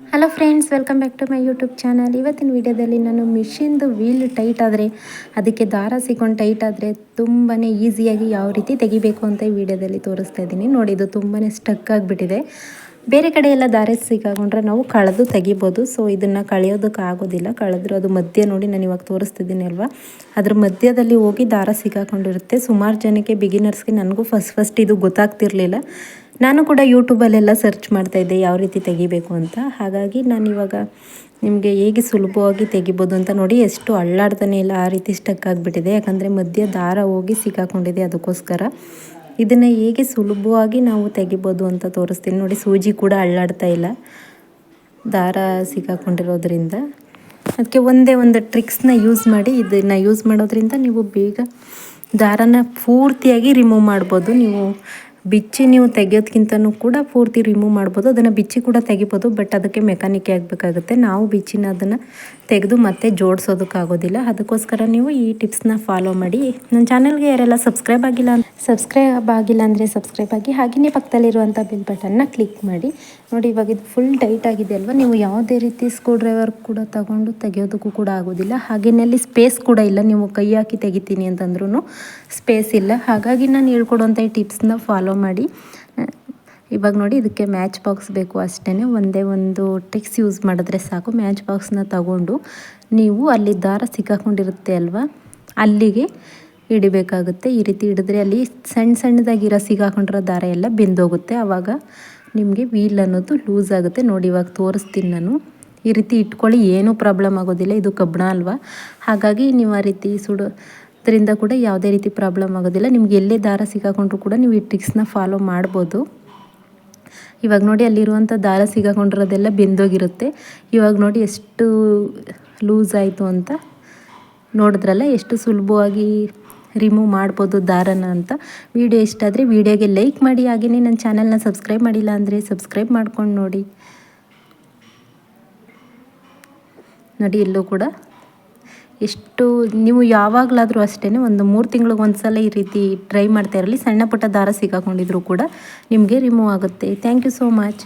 Hello friends welcome back to my YouTube channel ಇವತ್ತಿನ ವಿಡಿಯೋದಲ್ಲಿ ನಾನು ಮಿಷಿನ್ದು ವೀಲ್ ಟೈಟ್ ಆದರೆ, ಅದಕ್ಕೆ ದಾರ ಸಿಕ್ಕೊಂಡು ಟೈಟ್ ಆದರೆ ತುಂಬಾ ಈಸಿಯಾಗಿ ಯಾವ ರೀತಿ ತೆಗಿಬೇಕು ಅಂತ ಈ ವಿಡಿಯೋದಲ್ಲಿ ತೋರಿಸ್ತಾ ಇದ್ದೀನಿ. ನೋಡಿ, ಇದು ತುಂಬಾ ಸ್ಟಕ್ ಆಗಿಬಿಟ್ಟಿದೆ. ಬೇರೆ ಕಡೆ ಎಲ್ಲ ದಾರ ಸಿಕ್ಕಾಕೊಂಡ್ರೆ ನಾವು ಕಳೆದು ತೆಗಿಬೋದು. ಸೊ ಇದನ್ನು ಕಳೆಯೋದಕ್ಕೆ ಆಗೋದಿಲ್ಲ. ಕಳೆದ್ರೂ ಅದು ಮಧ್ಯ ನೋಡಿ ನಾನು ಇವಾಗ ತೋರಿಸ್ತಿದ್ದೀನಿ ಅಲ್ವಾ? ಅದ್ರ ಮಧ್ಯದಲ್ಲಿ ಹೋಗಿ ದಾರ ಸಿಕ್ಕಾಕೊಂಡಿರುತ್ತೆ. ಸುಮಾರು ಜನಕ್ಕೆ ಬಿಗಿನರ್ಸ್ಗೆ ನನಗೂ ಫಸ್ಟ್ ಫಸ್ಟ್ ಇದು ಗೊತ್ತಾಗ್ತಿರ್ಲಿಲ್ಲ. ನಾನು ಕೂಡ ಯೂಟ್ಯೂಬಲ್ಲೆಲ್ಲ ಸರ್ಚ್ ಮಾಡ್ತಾಯಿದ್ದೆ ಯಾವ ರೀತಿ ತೆಗಿಬೇಕು ಅಂತ. ಹಾಗಾಗಿ ನಾನು ಇವಾಗ ನಿಮಗೆ ಹೇಗೆ ಸುಲಭವಾಗಿ ತೆಗಿಬೋದು ಅಂತ ನೋಡಿ, ಎಷ್ಟು ಅಳ್ಳಾಡ್ತಾನೆ ಇಲ್ಲ, ಆ ರೀತಿ ಸ್ಟಕ್ ಆಗಿಬಿಟ್ಟಿದೆ. ಯಾಕಂದರೆ ಮಧ್ಯ ದಾರ ಹೋಗಿ ಸಿಕ್ಕಾಕೊಂಡಿದೆ ಅದಕ್ಕೋಸ್ಕರ. ಇದನ್ನು ಹೇಗೆ ಸುಲಭವಾಗಿ ನಾವು ತೆಗಿಬೋದು ಅಂತ ತೋರಿಸ್ತೀನಿ ನೋಡಿ, ಸೂಜಿ ಕೂಡ ಅಳ್ಳಾಡ್ತಾ ಇಲ್ಲ, ದಾರ ಸಿಕ್ಕಾಕೊಂಡಿರೋದ್ರಿಂದ. ಅದಕ್ಕೆ ಒಂದೇ ಒಂದು ಟ್ರಿಕ್ಸ್ನ ಯೂಸ್ ಮಾಡಿ, ಇದನ್ನು ಯೂಸ್ ಮಾಡೋದ್ರಿಂದ ನೀವು ಬೇಗ ದಾರನ ಪೂರ್ತಿಯಾಗಿ ರಿಮೂವ್ ಮಾಡ್ಬೋದು. ನೀವು ಬಿಚ್ಚಿ ನೀವು ತೆಗೆಯೋದ್ಕಿಂತನೂ ಕೂಡ ಪೂರ್ತಿ ರಿಮೂವ್ ಮಾಡ್ಬೋದು. ಅದನ್ನು ಬಿಚ್ಚಿ ಕೂಡ ತೆಗಿಬೋದು ಬಟ್ ಅದಕ್ಕೆ ಮೆಕ್ಯಾನಿಕ್ ಆಗಬೇಕಾಗುತ್ತೆ. ನಾವು ಬಿಚ್ಚಿನ ಅದನ್ನು ತೆಗೆದು ಮತ್ತೆ ಜೋಡಿಸೋದಕ್ಕಾಗೋದಿಲ್ಲ ಅದಕ್ಕೋಸ್ಕರ ನೀವು ಈ ಟಿಪ್ಸ್ನ ಫಾಲೋ ಮಾಡಿ. ನನ್ನ ಚಾನಲ್ಗೆ ಯಾರೆಲ್ಲ ಸಬ್ಸ್ಕ್ರೈಬ್ ಆಗಿಲ್ಲ ಸಬ್ಸ್ಕ್ರೈಬ್ ಆಗಿಲ್ಲ ಅಂದರೆ ಸಬ್ಸ್ಕ್ರೈಬ್ ಆಗಿ ಹಾಗೆಯೇ ಪಕ್ಕದಲ್ಲಿರುವಂಥ ಬಿಲ್ ಬಟನ್ನ ಕ್ಲಿಕ್ ಮಾಡಿ. ನೋಡಿ, ಇವಾಗ ಇದು ಫುಲ್ ಟೈಟ್ ಆಗಿದೆ ಅಲ್ವಾ? ನೀವು ಯಾವುದೇ ರೀತಿ ಸ್ಕ್ರೂ ಡ್ರೈವರ್ ಕೂಡ ತಗೊಂಡು ತೆಗೆಯೋದಕ್ಕೂ ಕೂಡ ಆಗೋದಿಲ್ಲ. ಹಾಗೆಯೇ ಸ್ಪೇಸ್ ಕೂಡ ಇಲ್ಲ. ನೀವು ಕೈ ಹಾಕಿ ತೆಗಿತೀನಿ ಅಂತಂದ್ರೂ ಸ್ಪೇಸ್ ಇಲ್ಲ. ಹಾಗಾಗಿ ನಾನು ಹೇಳ್ಕೊಡುವಂಥ ಈ ಟಿಪ್ಸ್ನ ಫಾಲೋ ಮಾಡಿ. ಇವಾಗ ನೋಡಿ ಇದಕ್ಕೆ ಮ್ಯಾಚ್ ಬಾಕ್ಸ್ ಬೇಕು ಅಷ್ಟೇ ಒಂದೇ ಒಂದು ಟಿಕ್ಸ್ ಯೂಸ್ ಮಾಡಿದ್ರೆ ಸಾಕು. ಮ್ಯಾಚ್ ಬಾಕ್ಸ್ನ ತಗೊಂಡು ನೀವು ಅಲ್ಲಿ ದಾರ ಸಿಕ್ಕಾಕೊಂಡಿರುತ್ತೆ ಅಲ್ವಾ? ಅಲ್ಲಿಗೆ ಹಿಡಿಬೇಕಾಗುತ್ತೆ. ಈ ರೀತಿ ಹಿಡಿದ್ರೆ ಅಲ್ಲಿ ಸಣ್ಣ ಸಣ್ಣದಾಗಿರೋ ಸಿಗಾಕೊಂಡಿರೋ ದಾರ ಎಲ್ಲ ಬೆಂದೋಗುತ್ತೆ. ಆವಾಗ ನಿಮಗೆ ವೀಲ್ ಅನ್ನೋದು ಲೂಸ್ ಆಗುತ್ತೆ. ನೋಡಿ ಇವಾಗ ತೋರಿಸ್ತೀನಿ ನಾನು. ಈ ರೀತಿ ಇಟ್ಕೊಳ್ಳಿ, ಏನೂ ಪ್ರಾಬ್ಲಮ್ ಆಗೋದಿಲ್ಲ. ಇದು ಕಬ್ಬಣ ಅಲ್ವಾ? ಹಾಗಾಗಿ ನೀವು ಆ ರೀತಿ ಸುಡೋದ್ರಿಂದ ಕೂಡ ಯಾವುದೇ ರೀತಿ ಪ್ರಾಬ್ಲಮ್ ಆಗೋದಿಲ್ಲ. ನಿಮ್ಗೆ ಎಲ್ಲೇ ದಾರ ಸಿಗಾಕೊಂಡ್ರೂ ಕೂಡ ನೀವು ಈ ಟ್ರಿಕ್ಸ್ನ ಫಾಲೋ ಮಾಡ್ಬೋದು. ಇವಾಗ ನೋಡಿ ಅಲ್ಲಿರುವಂಥ ದಾರ ಸಿಗಾಕೊಂಡಿರೋದೆಲ್ಲ ಬೆಂದೋಗಿರುತ್ತೆ. ಇವಾಗ ನೋಡಿ ಎಷ್ಟು ಲೂಸ್ ಆಯಿತು ಅಂತ ನೋಡಿದ್ರಲ್ಲ, ಎಷ್ಟು ಸುಲಭವಾಗಿ ರಿಮೂವ್ ಮಾಡ್ಬೋದು ದಾರನ ಅಂತ. ವಿಡಿಯೋ ಇಷ್ಟ ಆದರೆ ವಿಡಿಯೋಗೆ ಲೈಕ್ ಮಾಡಿ ಹಾಗೆಯೇ ನನ್ನ ಚಾನಲ್ನ ಸಬ್ಸ್ಕ್ರೈಬ್ ಮಾಡಿಲ್ಲ ಅಂದರೆ ಸಬ್ಸ್ಕ್ರೈಬ್ ಮಾಡ್ಕೊಂಡು ನೋಡಿ. ನೋಡಿ ಎಲ್ಲೂ ಕೂಡ ಎಷ್ಟು, ನೀವು ಯಾವಾಗಲಾದರೂ ಅಷ್ಟೇ ಒಂದು ಮೂರು ತಿಂಗಳಿಗೆ ಒಂದು ಸಲ ಈ ರೀತಿ ಟ್ರೈ ಮಾಡ್ತಾ ಇರಲಿ. ಸಣ್ಣ ಪುಟ್ಟ ದಾರ ಸಿಕ್ಕಾಕೊಂಡಿದ್ರು ಕೂಡ ನಿಮಗೆ ರಿಮೂವ್ ಆಗುತ್ತೆ. Thank you so much